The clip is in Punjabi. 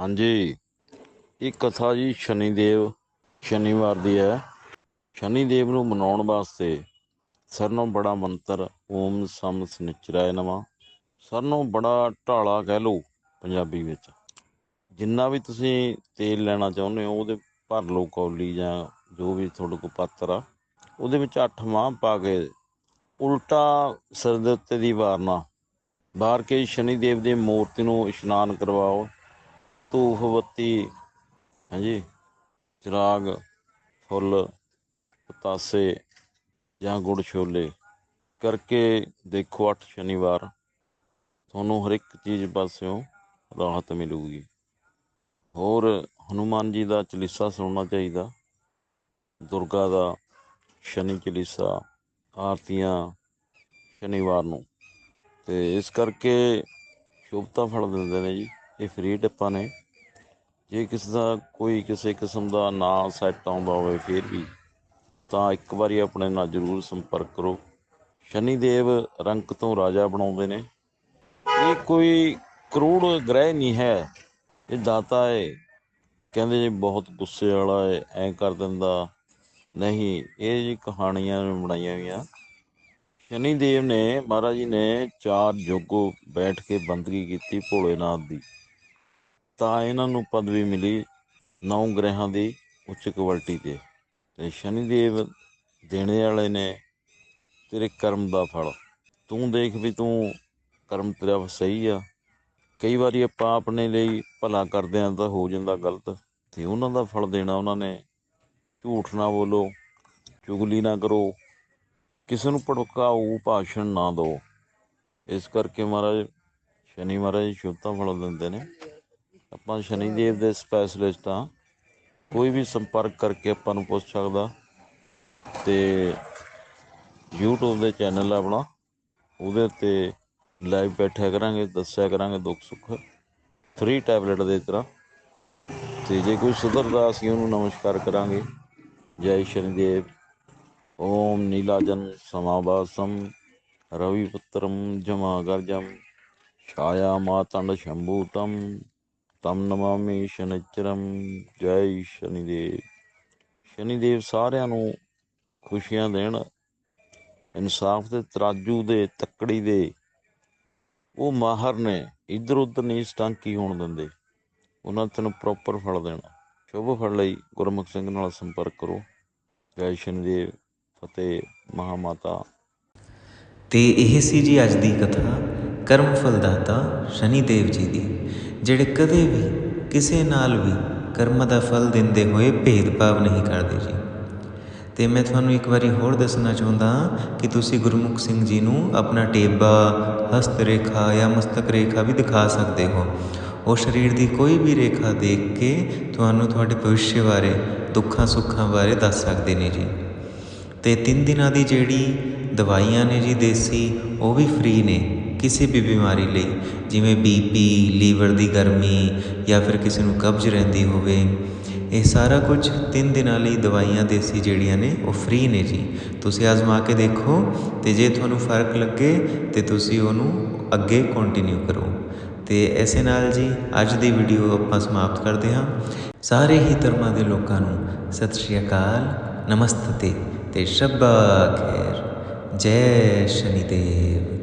ਹਾਂਜੀ। ਇਹ ਕਥਾ ਜੀ ਸ਼ਨੀਦੇਵ, ਸ਼ਨੀਵਾਰ ਦੀ ਹੈ। ਸ਼ਨੀਦੇਵ ਨੂੰ ਮਨਾਉਣ ਵਾਸਤੇ ਸਰਨੋਂ ਬੜਾ ਮੰਤਰ, ਓਮ ਸਮ ਸਨਿਚਰਾਏ ਨਮਾ। ਸਰਨੋਂ ਬੜਾ ਢਾਲਾ ਕਹਿ ਲਓ ਪੰਜਾਬੀ ਵਿੱਚ। ਜਿੰਨਾ ਵੀ ਤੁਸੀਂ ਤੇਲ ਲੈਣਾ ਚਾਹੁੰਦੇ ਹੋ, ਉਹਦੇ ਭਰ ਲਓ ਕੌਲੀ ਜਾਂ ਜੋ ਵੀ ਤੁਹਾਡੇ ਕੋਲ ਪਾਤਰ ਆ। ਉਹਦੇ ਵਿੱਚ ਅੱਠ ਮਾਂ ਪਾ ਕੇ ਉਲਟਾ ਸਿਰ ਦੇ ਉੱਤੇ ਦੀ ਵਾਰਨਾ ਬਾਹਰ ਕੇ ਸ਼ਨੀਦੇਵ ਦੀ ਮੂਰਤੀ ਨੂੰ ਇਸ਼ਨਾਨ ਕਰਵਾਓ। ਧੂਫ ਬੱਤੀ ਹਾਂਜੀ, ਚਿਰਾਗ, ਫੁੱਲ, ਪਤਾਸੇ ਜਾਂ ਗੁੜ ਛੋਲੇ ਕਰਕੇ ਦੇਖੋ ਅੱਠ ਸ਼ਨੀਵਾਰ। ਤੁਹਾਨੂੰ ਹਰ ਇੱਕ ਚੀਜ਼ ਪਾਸਿਓਂ ਰਾਹਤ ਮਿਲੂਗੀ। ਹੋਰ ਹਨੂਮਾਨ ਜੀ ਦਾ ਚਲੀਸਾ ਸੁਣਨਾ ਚਾਹੀਦਾ। ਦੁਰਗਾ ਦਾ ਸ਼ਨੀ ਚਲੀਸਾ, ਆਰਤੀਆਂ ਸ਼ਨੀਵਾਰ ਨੂੰ। ਤੇ ਇਸ ਕਰਕੇ ਸ਼ੁਭਤਾ ਫਲ ਦਿੰਦੇ ਨੇ ਜੀ। ਇਹ ਫ੍ਰੀ ਟਿੱਪਾਂ ਨੇ। ਜੇ ਕਿਸੇ ਦਾ ਕੋਈ ਕਿਸੇ ਕਿਸਮ ਦਾ ਨਾਂ ਸੈੱਟ ਆਉਂਦਾ ਹੋਵੇ ਫਿਰ ਵੀ, ਤਾਂ ਇੱਕ ਵਾਰੀ ਆਪਣੇ ਨਾਲ ਜ਼ਰੂਰ ਸੰਪਰਕ ਕਰੋ। ਸ਼ਨੀਦੇਵ ਰੰਕ ਤੋਂ ਰਾਜਾ ਬਣਾਉਂਦੇ ਨੇ। ਇਹ ਕੋਈ ਕਰੂੜ ਗ੍ਰਹਿ ਨਹੀਂ ਹੈ। ਇਹ ਦਾਤਾ ਹੈ ਕਹਿੰਦੇ ਜੀ ਬਹੁਤ ਗੁੱਸੇ ਵਾਲਾ ਹੈ ਐਂ ਕਰ ਦਿੰਦਾ। ਨਹੀਂ, ਇਹ ਜੀ ਕਹਾਣੀਆਂ ਬਣਾਈਆਂ ਹੋਈਆਂ। ਸ਼ਨੀਦੇਵ ਨੇ, ਮਹਾਰਾਜ ਜੀ ਨੇ ਚਾਰ ਜੋਗੋ ਬੈਠ ਕੇ ਬੰਦਗੀ ਕੀਤੀ ਭੋਲੇਨਾਥ ਦੀ। ਤਾਂ ਇਹਨਾਂ ਨੂੰ ਪਦਵੀ ਮਿਲੀ ਨੌ ਗ੍ਰਹਿਾਂ ਦੀ ਉੱਚ ਕੁਆਲਿਟੀ ਤੇ ਤੇ ਸ਼ਨੀਦੇਵ ਦੇਣੇ ਵਾਲੇ ਨੇ ਤੇਰੇ ਕਰਮ ਦਾ ਫਲ। ਤੂੰ ਦੇਖ ਵੀ ਤੂੰ ਕਰਮ ਤੇਰਾ ਸਹੀ ਆ। ਕਈ ਵਾਰੀ ਆਪਾਂ ਆਪਣੇ ਲਈ ਭਲਾ ਕਰਦੇ ਆਂ ਤਾਂ ਹੋ ਜਾਂਦਾ ਗਲਤ ਤੇ ਉਹਨਾਂ ਦਾ ਫਲ ਦੇਣਾ ਉਹਨਾਂ ਨੇ। ਝੂਠ ਨਾ ਬੋਲੋ, ਚੁਗਲੀ ਨਾ ਕਰੋ, ਕਿਸੇ ਨੂੰ ਭੜਕਾਊ ਭਾਸ਼ਣ ਨਾ ਦਿਓ। ਇਸ ਕਰਕੇ ਮਹਾਰਾਜ, ਸ਼ਨੀ ਮਹਾਰਾਜ ਸ਼ੁਭਤਾ ਫਲ ਦਿੰਦੇ ਨੇ। ਆਪਾਂ ਸ਼ਨੀਦੇਵ ਦੇ ਸਪੈਸ਼ਲਿਸਟ ਆ ਕੋਈ ਵੀ ਸੰਪਰਕ ਕਰਕੇ ਆਪਾਂ ਨੂੰ ਪੁੱਛ ਸਕਦਾ ਤੇ YouTube ਦੇ ਚੈਨਲ ਆ ਆਪਣਾ, ਉਹਦੇ ਉੱਤੇ ਲਾਈਵ ਬੈਠਿਆ ਕਰਾਂਗੇ, ਦੱਸਿਆ ਕਰਾਂਗੇ ਦੁੱਖ ਸੁੱਖ ਫ੍ਰੀ ਟੈਬਲੇਟ ਦੇ ਤਰ੍ਹਾਂ। ਤੇ ਜੇ ਕੋਈ ਸੁਧਰਦਾ ਅਸੀਂ ਉਹਨੂੰ ਨਮਸਕਾਰ ਕਰਾਂਗੇ। ਜੈ ਸ਼ਨੀਦੇਵ। ਓਮ ਨੀਲਾਜਨ ਸਮਾਵਾਸਮ। ਰਵੀ ਪੁੱਤਰਮ ਜਮਾ ਗਰਜਮ ਛਾਇਆ ਮਾਤੰਡ ਸ਼ੰਭੂਤਮ ਤਮ ਨਮਾਮੀ ਸ਼ਨਿਚਰਮ, ਜੈ ਸ਼ਨੀਦੇਵ। ਸ਼ਨੀਦੇਵ ਸਾਰਿਆਂ ਨੂੰ ਖੁਸ਼ੀਆਂ ਦੇਣ। ਇਨਸਾਫ ਦੇ ਤਰਾਜੂ ਦੇ, ਤੱਕੜੀ ਦੇ। ਉਹ ਮਾਹਰ ਨੇ ਇੱਧਰ ਉੱਧਰ ਨਹੀਂ ਸਟਾਂਕੀ ਹੋਣ ਦਿੰਦੇ। ਉਹਨਾਂ ਤੈਨੂੰ ਪ੍ਰੋਪਰ ਫਲ ਦੇਣਾ। ਸ਼ੁਭ ਫਲ ਲਈ ਗੁਰਮੁਖ ਸਿੰਘ ਨਾਲ ਸੰਪਰਕ ਕਰੋ। ਜੈ ਸ਼ਨੀਦੇਵ, ਫਤਿਹ, ਮਹਾਮਾਤਾ। ਤੇ ਇਹ ਸੀ ਜੀ ਅੱਜ ਦੀ ਕਥਾ, ਕਰਮ ਫਲਦਾਤਾ ਸ਼ਨੀ ਦੇਵ ਜੀ ਦੀ। ਜਿਹੜੇ ਕਦੇ ਵੀ ਕਿਸੇ ਨਾਲ ਵੀ ਕਰਮ ਦਾ ਫਲ ਦਿੰਦੇ ਹੋਏ ਭੇਦਭਾਵ ਨਹੀਂ ਕਰਦੇ ਜੀ। ਤੇ ਮੈਂ ਤੁਹਾਨੂੰ ਇੱਕ ਵਾਰੀ ਹੋਰ ਦੱਸਣਾ ਚਾਹੁੰਦਾ ਕਿ ਤੁਸੀਂ ਗੁਰਮੁਖ ਸਿੰਘ ਜੀ ਨੂੰ ਆਪਣਾ ਟੇਬਾ, ਹਸਤ ਰੇਖਾ ਜਾਂ ਮਸਤਕ ਰੇਖਾ ਵੀ ਦਿਖਾ ਸਕਦੇ ਹੋ। ਉਹ ਸਰੀਰ ਦੀ ਕੋਈ ਵੀ ਰੇਖਾ ਦੇਖ ਕੇ ਤੁਹਾਨੂੰ ਤੁਹਾਡੇ ਭਵਿੱਖ ਬਾਰੇ ਦੁੱਖਾਂ ਸੁੱਖਾਂ ਬਾਰੇ ਦੱਸ ਸਕਦੇ ਨੇ ਜੀ। ਤੇ ਤਿੰਨ ਦਿਨਾਂ ਦੀ ਜਿਹੜੀ ਦਵਾਈਆਂ ਨੇ ਜੀ ਦੇਸੀ, ਉਹ ਵੀ ਫ੍ਰੀ ਨੇ। ਕਿਸੇ ਵੀ ਬਿਮਾਰੀ ਲਈ, ਜਿਵੇਂ ਬੀਪੀ ਲੀਵਰ ਦੀ ਗਰਮੀ ਜਾਂ ਫਿਰ ਕਿਸੇ ਨੂੰ ਕਬਜ਼ ਰਹਿੰਦੀ ਹੋਵੇ, ਇਹ ਸਾਰਾ ਕੁਝ ਤਿੰਨ ਦਿਨਾਂ ਲਈ ਦਵਾਈਆਂ ਦੇਸੀ ਜਿਹੜੀਆਂ ਨੇ, ਉਹ ਫ੍ਰੀ ਨੇ ਜੀ। ਤੁਸੀਂ ਆਜ਼ਮਾ ਕੇ ਦੇਖੋ ਤੇ ਜੇ ਤੁਹਾਨੂੰ ਫ਼ਰਕ ਲੱਗੇ ਤੇ ਤੁਸੀਂ ਉਹਨੂੰ ਅੱਗੇ ਕੰਟੀਨਿਊ ਕਰੋ। ਤੇ ਐਸੇ ਨਾਲ ਜੀ, ਅੱਜ ਦੀ ਵੀਡੀਓ ਆਪਾਂ ਸਮਾਪਤ ਕਰਦੇ ਹਾਂ। ਸਾਰੇ ਹੀ ਧਰਮਾਂ ਦੇ ਲੋਕਾਂ ਨੂੰ ਸਤਿ ਸ਼੍ਰੀ ਅਕਾਲ, ਨਮਸਤੇ ਤੇ ਸ਼ਬਾ ਖੈਰ। ਜੈ ਸ਼ਨੀਦੇਵ।